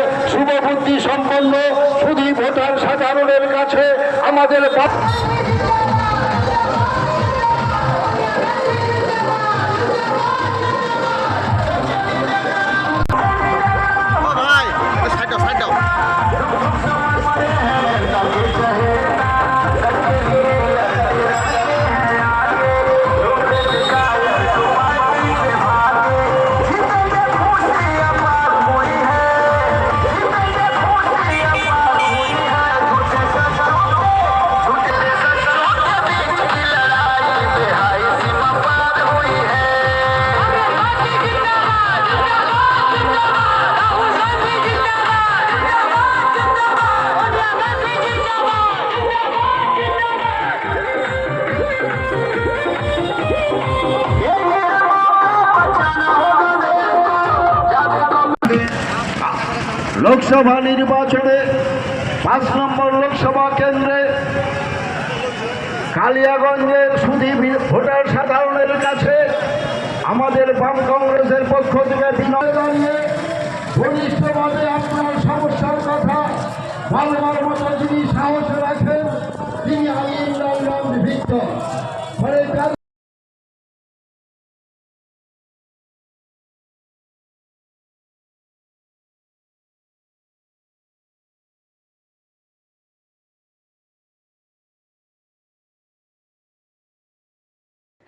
কালিয়াগঞ্জের শুভবুদ্ধি সম্পন্ন শুধু ভোটার সাধারণের কাছে আমাদের লোকসভা নির্বাচনে পাঁচ নম্বর লোকসভা কেন্দ্রে কালিয়াগঞ্জের সুধী ভোটার সাধারণের কাছে আমাদের বাম কংগ্রেসের পক্ষ থেকে জানিয়ে ঘনিষ্ঠভাবে আপনার সমস্যার কথা বলবার মতো যিনি সাহস রাখেন, তিনি আলিম ভিক্টর